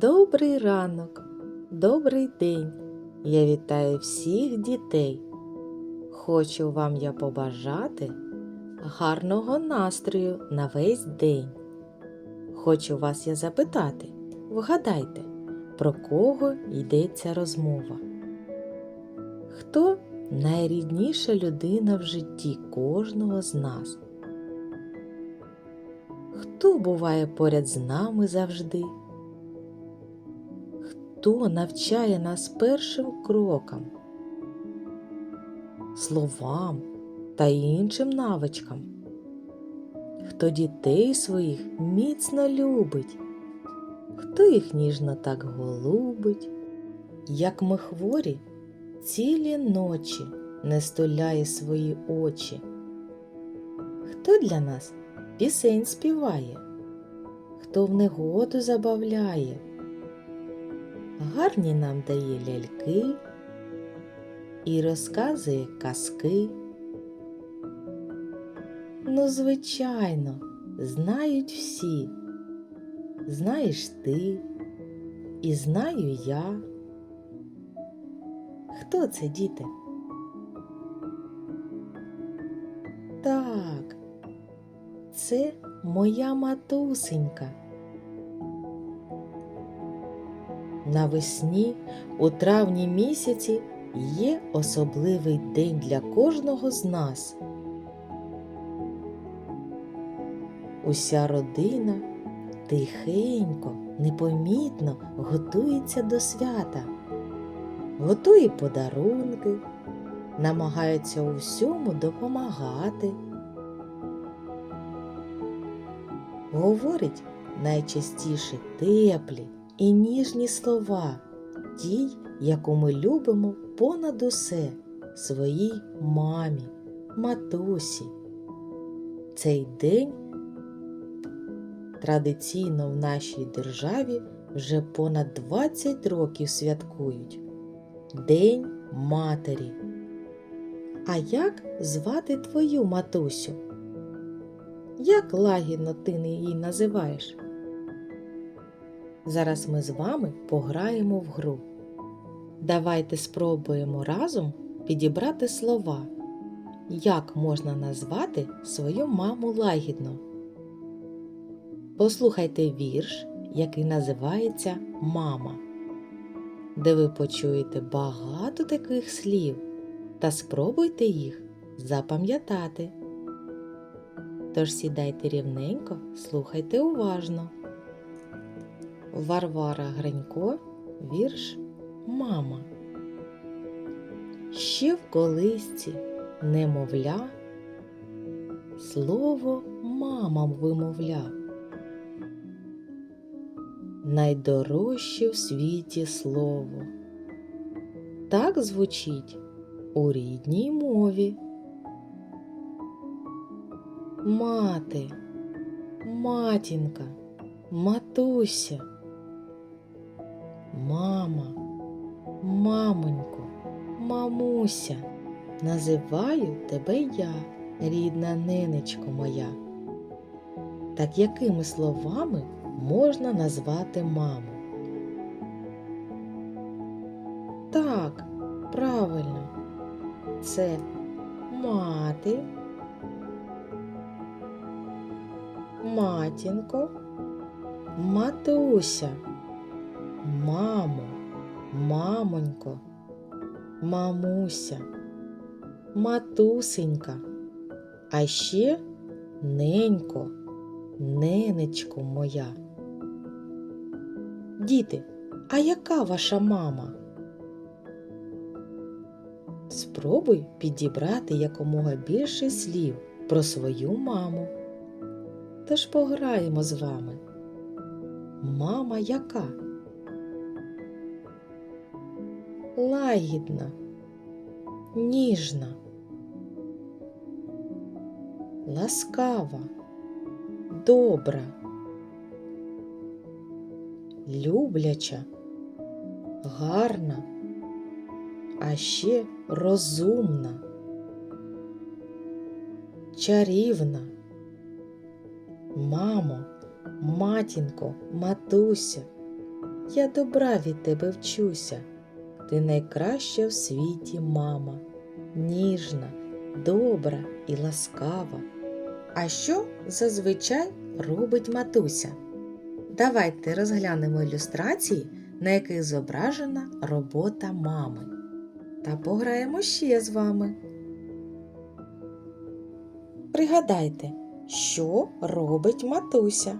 Добрий ранок, добрий день. Я вітаю всіх дітей. Хочу вам я побажати гарного настрою на весь день. Хочу вас я запитати, вгадайте, про кого йдеться розмова? Хто найрідніша людина в житті кожного з нас? Хто буває поряд з нами завжди? Хто навчає нас першим крокам, словам та іншим навичкам? Хто дітей своїх міцно любить, хто їх ніжно так голубить, як ми хворі, цілі ночі не стуляє свої очі? Хто для нас пісень співає, хто в негоду забавляє? Гарні нам дає ляльки і розказує казки. Ну, звичайно, знають всі. Знаєш ти, і знаю я. Хто це, діти? Так, це моя матусенька. Навесні у травні місяці є особливий день для кожного з нас. Уся родина тихенько, непомітно готується до свята, готує подарунки, намагається у всьому допомагати. Говорить найчастіше теплі і ніжні слова, тій, яку ми любимо понад усе своїй мамі, матусі. Цей день традиційно в нашій державі вже понад 20 років святкують День Матері. А як звати твою матусю? Як лагідно ти її називаєш? Зараз ми з вами пограємо в гру. Давайте спробуємо разом підібрати слова, як можна назвати свою маму лагідно. Послухайте вірш, який називається Мама, де ви почуєте багато таких слів та спробуйте їх запам'ятати. Тож сідайте рівненько, слухайте уважно. Варвара Гринько, вірш Мама. Ще в колисці немовля, слово мама вимовляв. Найдорожче в світі слово. Так звучить у рідній мові. Мати, матінка, матуся. Мама, мамонько, мамуся, називаю тебе я, рідна ненечко моя. Так якими словами можна назвати маму? Так, правильно, це мати, матінко, матуся. Мамо, мамонько, мамуся, матусенька, а ще ненько, ненечко моя. Діти, а яка ваша мама? Спробуй підібрати якомога більше слів про свою маму. Тож пограємо з вами. Мама яка? Лагідна, ніжна, ласкава, добра, любляча, гарна, а ще розумна, чарівна. Мамо, матінко, матуся, Я добра від тебе вчуся. Ти найкраща в світі мама, ніжна, добра і ласкава. А що зазвичай робить матуся? Давайте розглянемо ілюстрації, на яких зображена робота мами. Та пограємо ще з вами. Пригадайте, що робить матуся.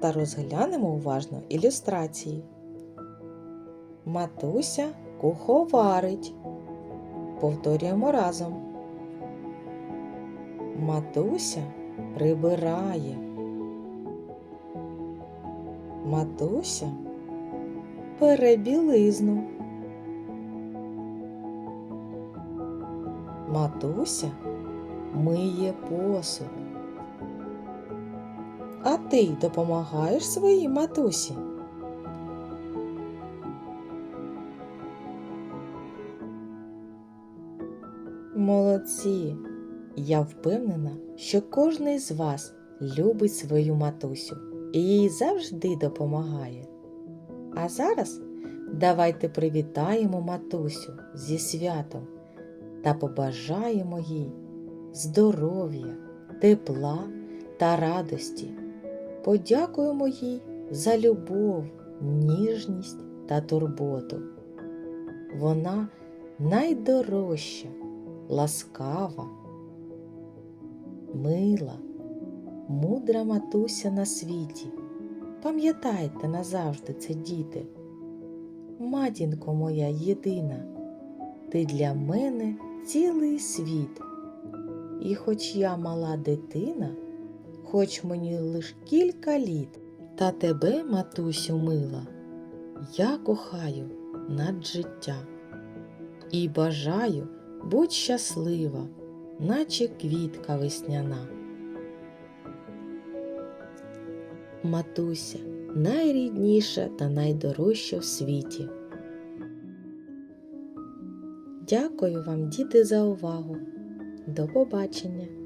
Та розглянемо уважно ілюстрації. Матуся куховарить. Повторюємо разом. Матуся прибирає. Матуся пере білизну. Матуся миє посуд. А ти допомагаєш своїй матусі? Молодці! Я впевнена, що кожен з вас любить свою матусю і їй завжди допомагає. А зараз давайте привітаємо матусю зі святом та побажаємо їй здоров'я, тепла та радості. Подякуємо їй за любов, ніжність та турботу. Вона найдорожча, ласкава, мила, мудра матуся на світі. Пам'ятайте назавжди це, діти. Матінко моя єдина, ти для мене цілий світ. І хоч я мала дитина, хоч мені лиш кілька літ, та тебе, матусю мила, я кохаю над життя і бажаю будь щаслива, наче квітка весняна. Матуся найрідніша та найдорожча в світі. Дякую вам, діти, за увагу. До побачення!